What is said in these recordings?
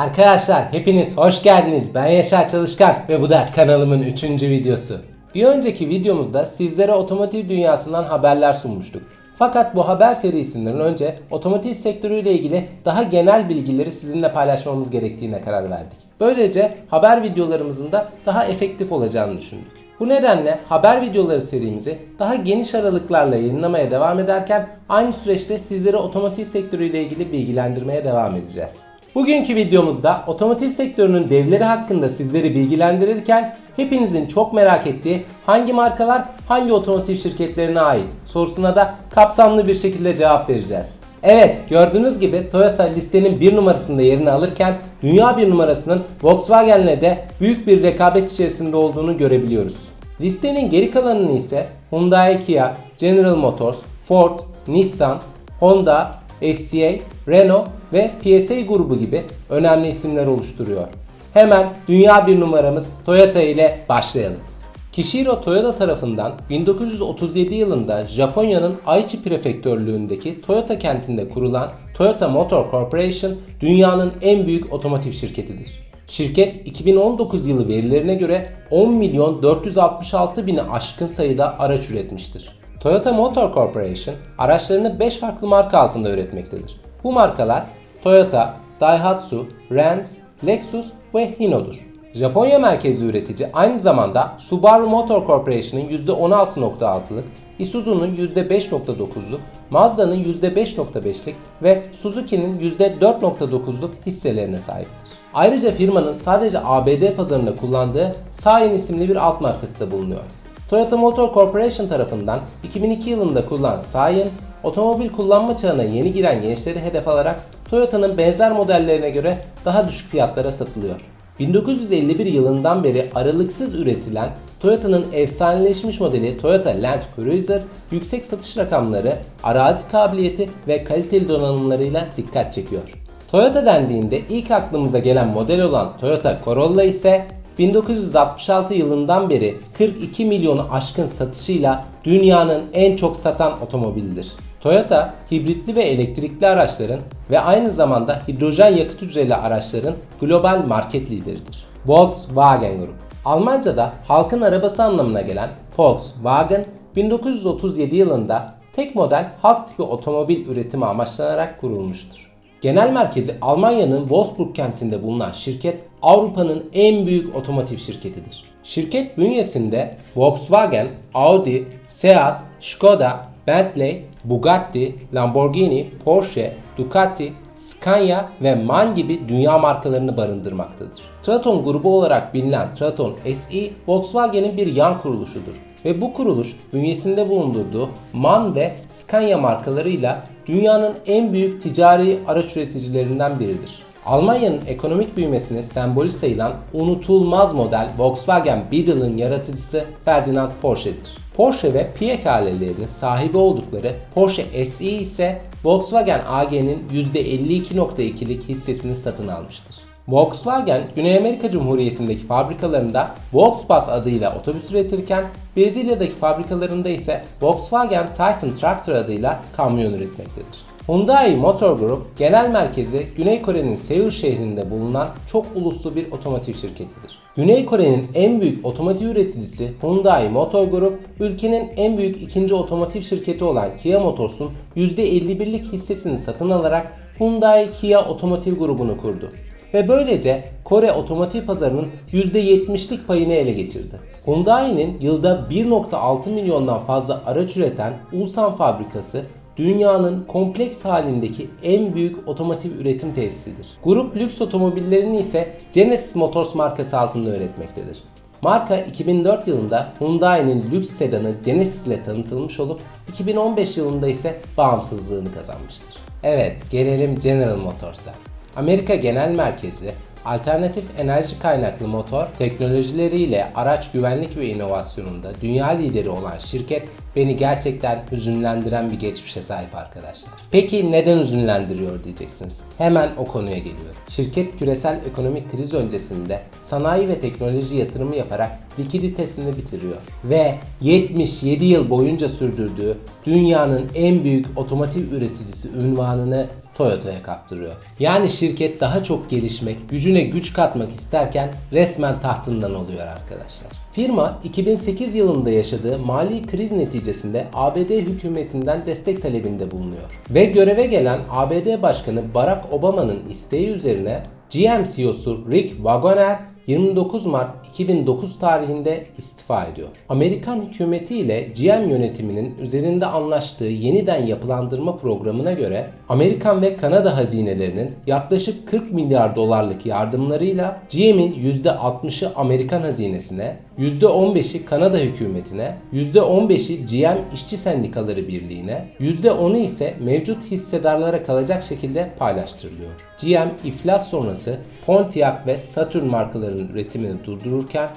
Arkadaşlar hepiniz hoş geldiniz. Ben Yaşar Çalışkan ve bu da kanalımın 3. videosu. Bir önceki videomuzda sizlere otomotiv dünyasından haberler sunmuştuk. Fakat bu haber serisinden önce otomotiv sektörüyle ilgili daha genel bilgileri sizinle paylaşmamız gerektiğine karar verdik. Böylece haber videolarımızın da daha efektif olacağını düşündük. Bu nedenle haber videoları serimizi daha geniş aralıklarla yayınlamaya devam ederken aynı süreçte sizleri otomotiv sektörüyle ilgili bilgilendirmeye devam edeceğiz. Bugünkü videomuzda otomotiv sektörünün devleri hakkında sizleri bilgilendirirken hepinizin çok merak ettiği hangi markalar hangi otomotiv şirketlerine ait sorusuna da kapsamlı bir şekilde cevap vereceğiz. Evet gördüğünüz gibi Toyota listenin bir numarasında yerini alırken dünya bir numarasının Volkswagen'le de büyük bir rekabet içerisinde olduğunu görebiliyoruz. Listenin geri kalanını ise Hyundai Kia, General Motors, Ford, Nissan, Honda, FCA, Renault ve PSA grubu gibi önemli isimler oluşturuyor. Hemen dünya bir numaramız Toyota ile başlayalım. Kishiro Toyota tarafından 1937 yılında Japonya'nın Aichi prefektörlüğündeki Toyota kentinde kurulan Toyota Motor Corporation dünyanın en büyük otomotiv şirketidir. Şirket 2019 yılı verilerine göre 10 milyon 466 bini aşkın sayıda araç üretmiştir. Toyota Motor Corporation araçlarını 5 farklı marka altında üretmektedir. Bu markalar Toyota, Daihatsu, Rans, Lexus ve Hino'dur. Japonya merkezli üretici aynı zamanda Subaru Motor Corporation'ın %16.6'lık, Isuzu'nun %5.9'luk, Mazda'nın %5.5'lik ve Suzuki'nin %4.9'luk hisselerine sahiptir. Ayrıca firmanın sadece ABD pazarında kullandığı Scion isimli bir alt markası da bulunuyor. Toyota Motor Corporation tarafından 2002 yılında kurulan Scion, otomobil kullanma çağına yeni giren gençleri hedef alarak Toyota'nın benzer modellerine göre daha düşük fiyatlara satılıyor. 1951 yılından beri aralıksız üretilen Toyota'nın efsaneleşmiş modeli Toyota Land Cruiser, yüksek satış rakamları, arazi kabiliyeti ve kaliteli donanımlarıyla dikkat çekiyor. Toyota dendiğinde ilk aklımıza gelen model olan Toyota Corolla ise 1966 yılından beri 42 milyonu aşkın satışıyla dünyanın en çok satan otomobilidir. Toyota, hibritli ve elektrikli araçların ve aynı zamanda hidrojen yakıt hücreli araçların global market lideridir. Volkswagen Grup Almanca'da halkın arabası anlamına gelen Volkswagen, 1937 yılında tek model halk tipi otomobil üretimi amaçlanarak kurulmuştur. Genel merkezi Almanya'nın Wolfsburg kentinde bulunan şirket Avrupa'nın en büyük otomotiv şirketidir. Şirket bünyesinde Volkswagen, Audi, Seat, Skoda, Bentley, Bugatti, Lamborghini, Porsche, Ducati, Scania ve MAN gibi dünya markalarını barındırmaktadır. Traton grubu olarak bilinen Traton SE, Volkswagen'in bir yan kuruluşudur ve bu kuruluş bünyesinde bulundurduğu MAN ve Scania markalarıyla dünyanın en büyük ticari araç üreticilerinden biridir. Almanya'nın ekonomik büyümesinin sembolü sayılan unutulmaz model Volkswagen Beetle'ın yaratıcısı Ferdinand Porsche'dir. Porsche ve Piaget ailelerinin sahibi oldukları Porsche SE ise Volkswagen AG'nin %52.2'lik hissesini satın almıştır. Volkswagen, Güney Amerika Cumhuriyeti'ndeki fabrikalarında Volksbus adıyla otobüs üretirken Brezilya'daki fabrikalarında ise Volkswagen Titan Tractor adıyla kamyon üretmektedir. Hyundai Motor Group genel merkezi Güney Kore'nin Seul şehrinde bulunan çok uluslu bir otomotiv şirketidir. Güney Kore'nin en büyük otomotiv üreticisi Hyundai Motor Group, ülkenin en büyük ikinci otomotiv şirketi olan Kia Motors'un %51'lik hissesini satın alarak Hyundai Kia Otomotiv grubunu kurdu ve böylece Kore otomotiv pazarının %70'lik payını ele geçirdi. Hyundai'nin yılda 1.6 milyondan fazla araç üreten Ulsan fabrikası dünyanın kompleks halindeki en büyük otomotiv üretim tesisidir. Grup lüks otomobillerini ise Genesis Motors markası altında üretmektedir. Marka 2004 yılında Hyundai'nin lüks sedanı Genesis ile tanıtılmış olup 2015 yılında ise bağımsızlığını kazanmıştır. Evet, gelelim General Motors'a. Amerika Genel Merkezi alternatif enerji kaynaklı motor teknolojileriyle araç güvenlik ve inovasyonunda dünya lideri olan şirket beni gerçekten hüzünlendiren bir geçmişe sahip arkadaşlar. Peki neden hüzünlendiriyor diyeceksiniz. Hemen o konuya geliyorum. Şirket küresel ekonomik kriz öncesinde sanayi ve teknoloji yatırımı yaparak likiditesini bitiriyor ve 77 yıl boyunca sürdürdüğü dünyanın en büyük otomotiv üreticisi ünvanını Toyota'ya kaptırıyor. Yani şirket daha çok gelişmek, gücüne güç katmak isterken resmen tahtından oluyor arkadaşlar. Firma 2008 yılında yaşadığı mali kriz neticesinde ABD hükümetinden destek talebinde bulunuyor. Ve göreve gelen ABD Başkanı Barack Obama'nın isteği üzerine GM CEO'su Rick Wagoner 29 Mart 2009 tarihinde istifa ediyor. Amerikan hükümeti ile GM yönetiminin üzerinde anlaştığı yeniden yapılandırma programına göre Amerikan ve Kanada hazinelerinin yaklaşık 40 milyar dolarlık yardımlarıyla GM'in %60'ı Amerikan hazinesine, %15'i Kanada hükümetine, %15'i GM İşçi Sendikaları Birliği'ne, %10'u ise mevcut hissedarlara kalacak şekilde paylaştırılıyor. GM iflas sonrası Pontiac ve Saturn markalarının üretimini durdururken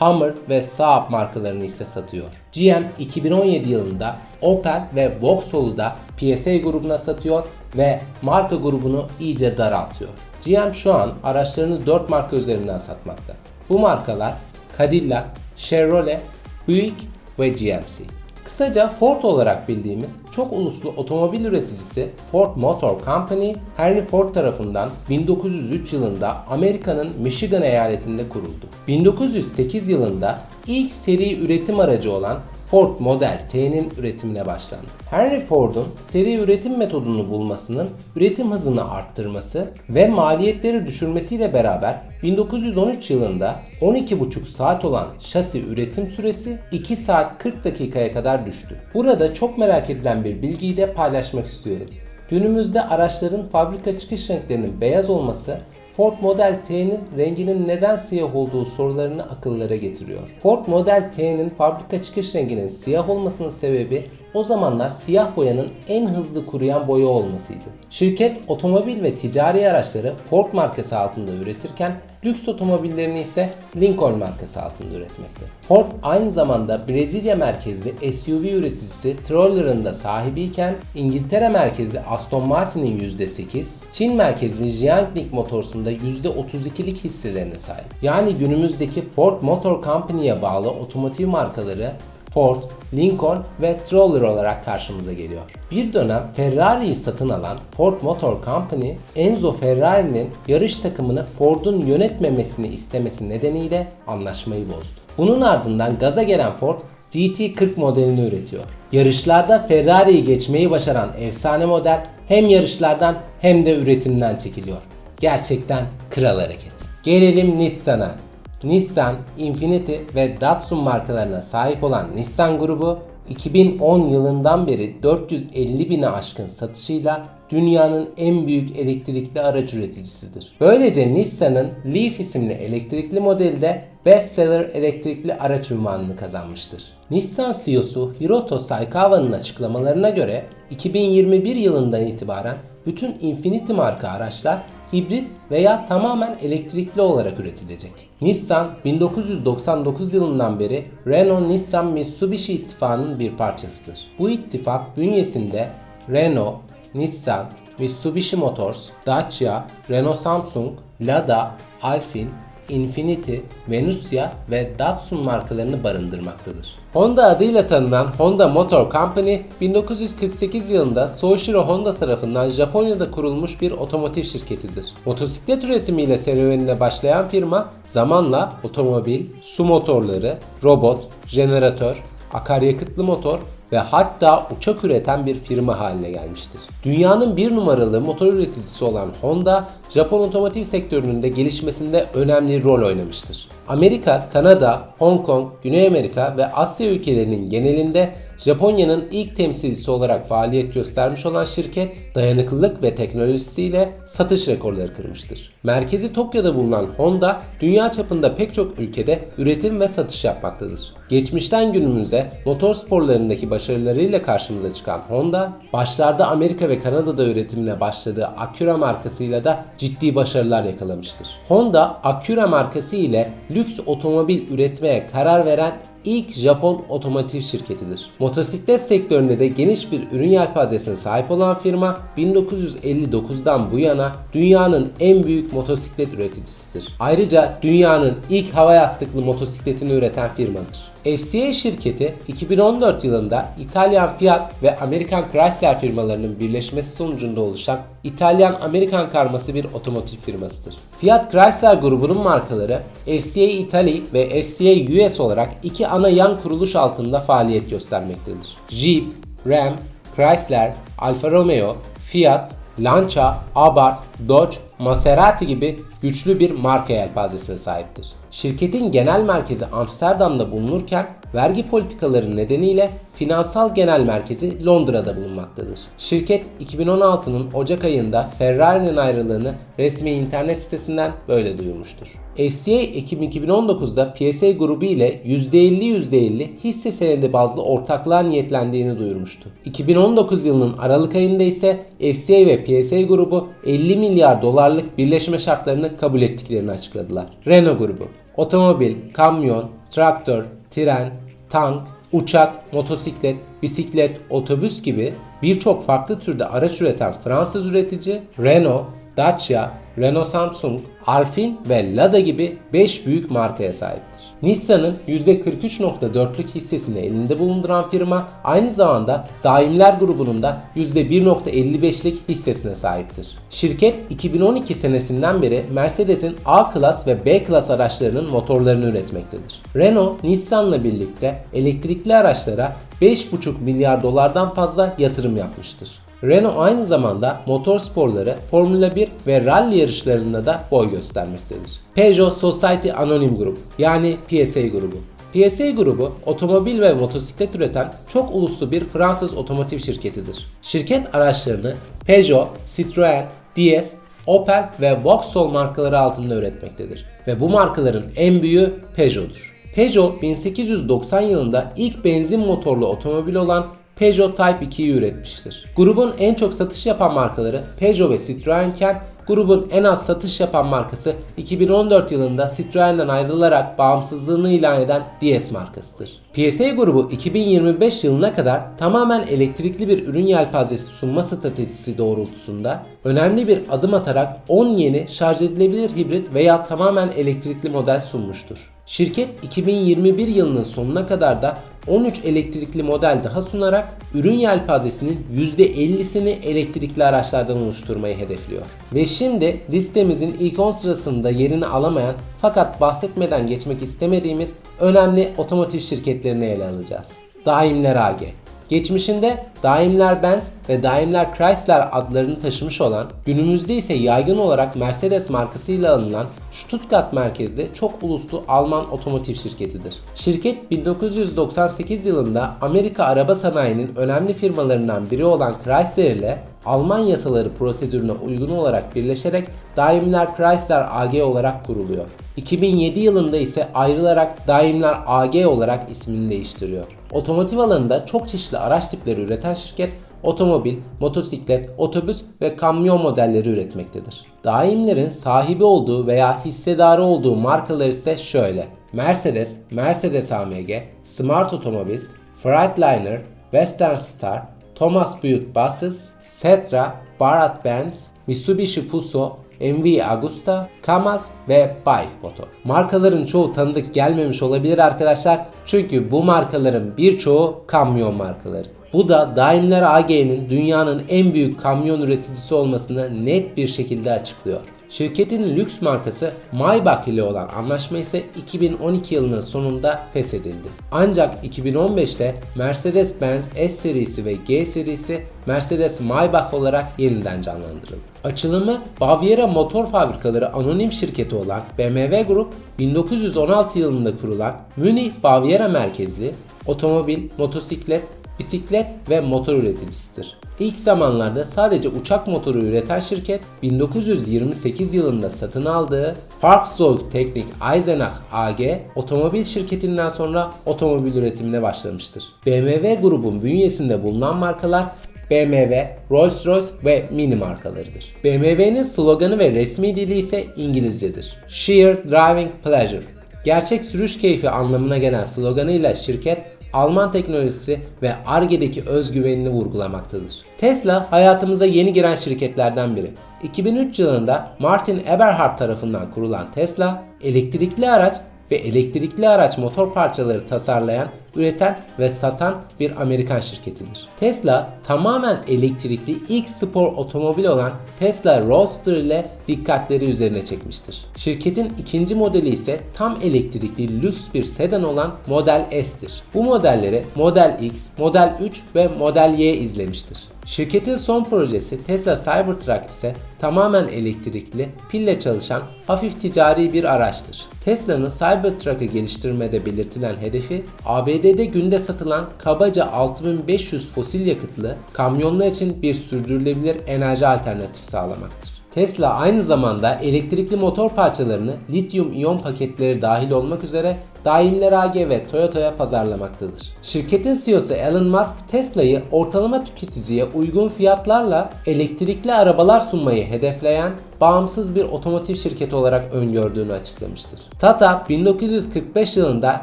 Hummer ve Saab markalarını ise satıyor. GM 2017 yılında Opel ve Vauxhall'u da PSA grubuna satıyor ve marka grubunu iyice daraltıyor. GM şu an araçlarını 4 marka üzerinden satmakta. Bu markalar Cadillac, Chevrolet, Buick ve GMC. Kısaca Ford olarak bildiğimiz çok uluslu otomobil üreticisi Ford Motor Company, Henry Ford tarafından 1903 yılında Amerika'nın Michigan eyaletinde kuruldu. 1908 yılında ilk seri üretim aracı olan Ford Model T'nin üretimine başlandı. Henry Ford'un seri üretim metodunu bulmasının üretim hızını arttırması ve maliyetleri düşürmesiyle beraber 1913 yılında 12,5 saat olan şasi üretim süresi 2 saat 40 dakikaya kadar düştü. Burada çok merak edilen bir bilgiyi de paylaşmak istiyorum. Günümüzde araçların fabrika çıkış renklerinin beyaz olması Ford Model T'nin renginin neden siyah olduğu sorularını akıllara getiriyor. Ford Model T'nin fabrika çıkış renginin siyah olmasının sebebi o zamanlar siyah boyanın en hızlı kuruyan boya olmasıydı. Şirket otomobil ve ticari araçları Ford markası altında üretirken lüks otomobillerini ise Lincoln markası altında üretmekte. Ford aynı zamanda Brezilya merkezli SUV üreticisi Troller'ın da sahibiyken İngiltere merkezli Aston Martin'in %8, Çin merkezli Jiangling Motors'un da %32'lik hisselerine sahip. Yani günümüzdeki Ford Motor Company'ye bağlı otomotiv markaları Ford, Lincoln ve Troller olarak karşımıza geliyor. Bir dönem Ferrari'yi satın alan Ford Motor Company, Enzo Ferrari'nin yarış takımını Ford'un yönetmemesini istemesi nedeniyle anlaşmayı bozdu. Bunun ardından gaza gelen Ford GT40 modelini üretiyor. Yarışlarda Ferrari'yi geçmeyi başaran efsane model hem yarışlardan hem de üretimden çekiliyor. Gerçekten kral hareket. Gelelim Nissan'a. Nissan, Infiniti ve Datsun markalarına sahip olan Nissan grubu 2010 yılından beri 450 bine aşkın satışıyla dünyanın en büyük elektrikli araç üreticisidir. Böylece Nissan'ın Leaf isimli elektrikli modeli de bestseller elektrikli araç ünvanını kazanmıştır. Nissan CEO'su Hiroto Saikawa'nın açıklamalarına göre 2021 yılından itibaren bütün Infiniti marka araçlar hibrit veya tamamen elektrikli olarak üretilecek. Nissan 1999 yılından beri Renault-Nissan-Mitsubishi ittifakının bir parçasıdır. Bu ittifak bünyesinde Renault, Nissan, Mitsubishi Motors, Dacia, Renault Samsung, Lada, Alpine, Infiniti, Venusia ve Datsun markalarını barındırmaktadır. Honda adıyla tanınan Honda Motor Company 1948 yılında Soichiro Honda tarafından Japonya'da kurulmuş bir otomotiv şirketidir. Motosiklet üretimiyle serüvenine başlayan firma zamanla otomobil, su motorları, robot, jeneratör, akaryakıtlı motor ve hatta uçak üreten bir firma haline gelmiştir. Dünyanın bir numaralı motor üreticisi olan Honda, Japon otomotiv sektörünün de gelişmesinde önemli rol oynamıştır. Amerika, Kanada, Hong Kong, Güney Amerika ve Asya ülkelerinin genelinde Japonya'nın ilk temsilcisi olarak faaliyet göstermiş olan şirket, dayanıklılık ve teknolojisiyle satış rekorları kırmıştır. Merkezi Tokyo'da bulunan Honda, dünya çapında pek çok ülkede üretim ve satış yapmaktadır. Geçmişten günümüze motor sporlarındaki başarılarıyla karşımıza çıkan Honda, başlarda Amerika ve Kanada'da üretimine başladığı Acura markasıyla da ciddi başarılar yakalamıştır. Honda, Acura markası ile lüks otomobil üretmeye karar veren ilk Japon otomotiv şirketidir. Motosiklet sektöründe de geniş bir ürün yelpazesine sahip olan firma 1959'dan bu yana dünyanın en büyük motosiklet üreticisidir. Ayrıca dünyanın ilk hava yastıklı motosikletini üreten firmadır. FCA şirketi 2014 yılında İtalyan Fiat ve Amerikan Chrysler firmalarının birleşmesi sonucunda oluşan İtalyan-Amerikan karması bir otomotiv firmasıdır. Fiat Chrysler grubunun markaları FCA Italy ve FCA US olarak iki ana yan kuruluş altında faaliyet göstermektedir. Jeep, Ram, Chrysler, Alfa Romeo, Fiat, Lancia, Abarth, Dodge, Maserati gibi güçlü bir marka yelpazesine sahiptir. Şirketin genel merkezi Amsterdam'da bulunurken vergi politikaları nedeniyle finansal genel merkezi Londra'da bulunmaktadır. Şirket 2016'nın Ocak ayında Ferrari'nin ayrılığını resmi internet sitesinden böyle duyurmuştur. FCA Ekim 2019'da PSA grubu ile %50-%50 hisse senedi bazlı ortaklığa niyetlendiğini duyurmuştu. 2019 yılının Aralık ayında ise FCA ve PSA grubu 50 milyar dolarlık birleşme şartlarını kabul ettiklerini açıkladılar. Renault grubu Otomobil, kamyon, traktör, tren, tank, uçak, motosiklet, bisiklet, otobüs gibi birçok farklı türde araç üreten Fransız üretici Renault, Dacia, Renault Samsung, Alpine ve Lada gibi 5 büyük markaya sahiptir. Nissan'ın %43.4'lük hissesini elinde bulunduran firma aynı zamanda Daimler grubunun da %1.55'lik hissesine sahiptir. Şirket 2012 senesinden beri Mercedes'in A klas ve B klas araçlarının motorlarını üretmektedir. Renault, Nissan'la birlikte elektrikli araçlara 5,5 milyar dolardan fazla yatırım yapmıştır. Renault aynı zamanda motor sporları, Formula 1 ve rally yarışlarında da boy göstermektedir. Peugeot Society Anonim Group yani PSA grubu. PSA grubu otomobil ve motosiklet üreten çok uluslu bir Fransız otomotiv şirketidir. Şirket araçlarını Peugeot, Citroën, DS, Opel ve Vauxhall markaları altında üretmektedir. Ve bu markaların en büyüğü Peugeot'dur. Peugeot 1890 yılında ilk benzin motorlu otomobil olan Peugeot Type 2'yi üretmiştir. Grubun en çok satış yapan markaları Peugeot ve Citroen iken grubun en az satış yapan markası 2014 yılında Citroen'den ayrılarak bağımsızlığını ilan eden DS markasıdır. PSA grubu 2025 yılına kadar tamamen elektrikli bir ürün yelpazesi sunma stratejisi doğrultusunda önemli bir adım atarak 10 yeni şarj edilebilir hibrit veya tamamen elektrikli model sunmuştur. Şirket 2021 yılının sonuna kadar da 13 elektrikli model daha sunarak ürün yelpazesinin %50'sini elektrikli araçlardan oluşturmayı hedefliyor. Ve şimdi listemizin ilk 10 sırasında yerini alamayan fakat bahsetmeden geçmek istemediğimiz önemli otomotiv şirketlerini ele alacağız. Daimler AG Geçmişinde Daimler-Benz ve Daimler-Chrysler adlarını taşımış olan, günümüzde ise yaygın olarak Mercedes markasıyla anılan Stuttgart merkezli çok uluslu Alman otomotiv şirketidir. Şirket 1998 yılında Amerika araba sanayinin önemli firmalarından biri olan Chrysler ile Alman yasaları prosedürüne uygun olarak birleşerek Daimler Chrysler AG olarak kuruluyor. 2007 yılında ise ayrılarak Daimler AG olarak ismini değiştiriyor. Otomotiv alanında çok çeşitli araç tipleri üreten şirket otomobil, motosiklet, otobüs ve kamyon modelleri üretmektedir. Daimler'in sahibi olduğu veya hissedarı olduğu markalar ise şöyle. Mercedes, Mercedes AMG, Smart Automobiles, Freightliner, Western Star, Thomas Buick Buses, Setra, Bharat Benz, Mitsubishi Fuso, MV Agusta, Kamaz ve Bike Motor. Markaların çoğu tanıdık gelmemiş olabilir arkadaşlar. Çünkü bu markaların birçoğu kamyon markaları. Bu da Daimler AG'nin dünyanın en büyük kamyon üreticisi olmasını net bir şekilde açıklıyor. Şirketin lüks markası Maybach ile olan anlaşma ise 2012 yılının sonunda feshedildi. Ancak 2015'te Mercedes-Benz S serisi ve G serisi Mercedes Maybach olarak yeniden canlandırıldı. Açılımı Baviera Motor Fabrikaları anonim şirketi olan BMW Grup 1916 yılında kurulan Münih Baviera merkezli otomobil, motosiklet, bisiklet ve motor üreticisidir. İlk zamanlarda sadece uçak motoru üreten şirket 1928 yılında satın aldığı Volkswagen Technik Eisenach AG otomobil şirketinden sonra otomobil üretimine başlamıştır. BMW grubun bünyesinde bulunan markalar BMW, Rolls-Royce ve Mini markalarıdır. BMW'nin sloganı ve resmi dili ise İngilizcedir. Sheer Driving Pleasure. Gerçek sürüş keyfi anlamına gelen sloganıyla şirket Alman teknolojisi ve Arge'deki özgüvenini vurgulamaktadır. Tesla hayatımıza yeni giren şirketlerden biri. 2003 yılında Martin Eberhard tarafından kurulan Tesla, elektrikli araç ve elektrikli araç motor parçaları tasarlayan, üreten ve satan bir Amerikan şirketidir. Tesla tamamen elektrikli ilk spor otomobil olan Tesla Roadster ile dikkatleri üzerine çekmiştir. Şirketin ikinci modeli ise tam elektrikli lüks bir sedan olan Model S'tir. Bu modelleri Model X, Model 3 ve Model Y izlemiştir. Şirketin son projesi Tesla Cybertruck ise tamamen elektrikli, pille çalışan hafif ticari bir araçtır. Tesla'nın Cybertruck'ı geliştirmede belirtilen hedefi ABD'de günde satılan kabaca 6500 fosil yakıtlı kamyonlar için bir sürdürülebilir enerji alternatifi sağlamaktır. Tesla aynı zamanda elektrikli motor parçalarını lityum iyon paketleri dahil olmak üzere Daimler AG ve Toyota'ya pazarlamaktadır. Şirketin CEO'su Elon Musk Tesla'yı ortalama tüketiciye uygun fiyatlarla elektrikli arabalar sunmayı hedefleyen bağımsız bir otomotiv şirketi olarak öngördüğünü açıklamıştır. Tata 1945 yılında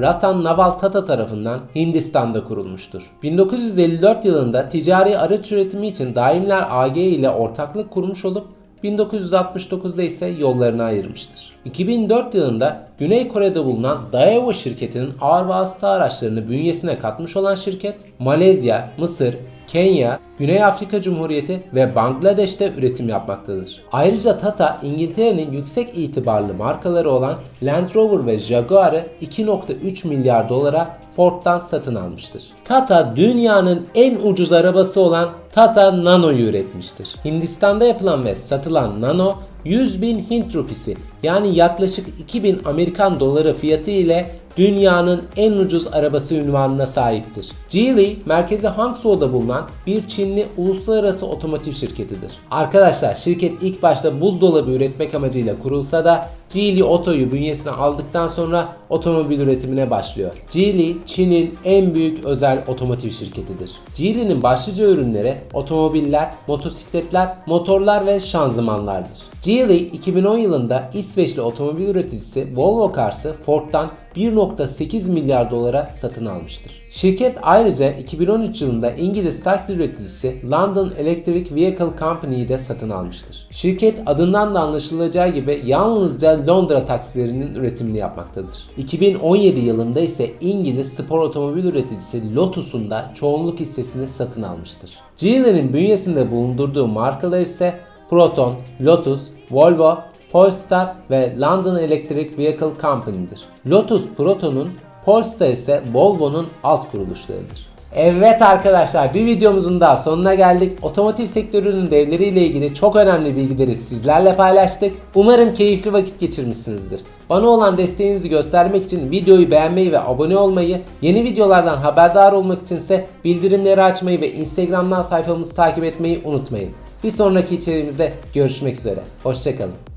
Ratan Naval Tata tarafından Hindistan'da kurulmuştur. 1954 yılında ticari araç üretimi için Daimler AG ile ortaklık kurmuş olup 1969'da ise yollarını ayırmıştır. 2004 yılında Güney Kore'de bulunan Daewoo şirketinin ağır vasıta araçlarını bünyesine katmış olan şirket, Malezya, Mısır, Kenya, Güney Afrika Cumhuriyeti ve Bangladeş'te üretim yapmaktadır. Ayrıca Tata, İngiltere'nin yüksek itibarlı markaları olan Land Rover ve Jaguar'ı 2.3 milyar dolara Ford'dan satın almıştır. Tata dünyanın en ucuz arabası olan Tata Nano'yu üretmiştir. Hindistan'da yapılan ve satılan Nano 100 bin Hint rupisi yani yaklaşık 2000 Amerikan doları fiyatı ile dünyanın en ucuz arabası ünvanına sahiptir. Geely, merkezi Hangzhou'da bulunan bir Çinli uluslararası otomotiv şirketidir. Arkadaşlar şirket ilk başta buzdolabı üretmek amacıyla kurulsa da Geely Oto'yu bünyesine aldıktan sonra otomobil üretimine başlıyor. Geely, Çin'in en büyük özel otomotiv şirketidir. Geely'nin başlıca ürünleri otomobiller, motosikletler, motorlar ve şanzımanlardır. Geely 2010 yılında İsveçli otomobil üreticisi Volvo Cars'ı Ford'dan 1.8 milyar dolara satın almıştır. Şirket ayrıca 2013 yılında İngiliz taksi üreticisi London Electric Vehicle Company'yi de satın almıştır. Şirket adından da anlaşılacağı gibi yalnızca Londra taksilerinin üretimini yapmaktadır. 2017 yılında ise İngiliz spor otomobil üreticisi Lotus'un da çoğunluk hissesini satın almıştır. Geely'nin bünyesinde bulundurduğu markalar ise Proton, Lotus, Volvo, Polestar ve London Electric Vehicle Company'dir. Lotus Proton'un, Polestar ise Volvo'nun alt kuruluşlarıdır. Evet arkadaşlar bir videomuzun daha sonuna geldik. Otomotiv sektörünün devleriyle ilgili çok önemli bilgileri sizlerle paylaştık. Umarım keyifli vakit geçirmişsinizdir. Bana olan desteğinizi göstermek için videoyu beğenmeyi ve abone olmayı, yeni videolardan haberdar olmak içinse bildirimleri açmayı ve Instagram'dan sayfamızı takip etmeyi unutmayın. Bir sonraki içeriğimizde görüşmek üzere. Hoşçakalın.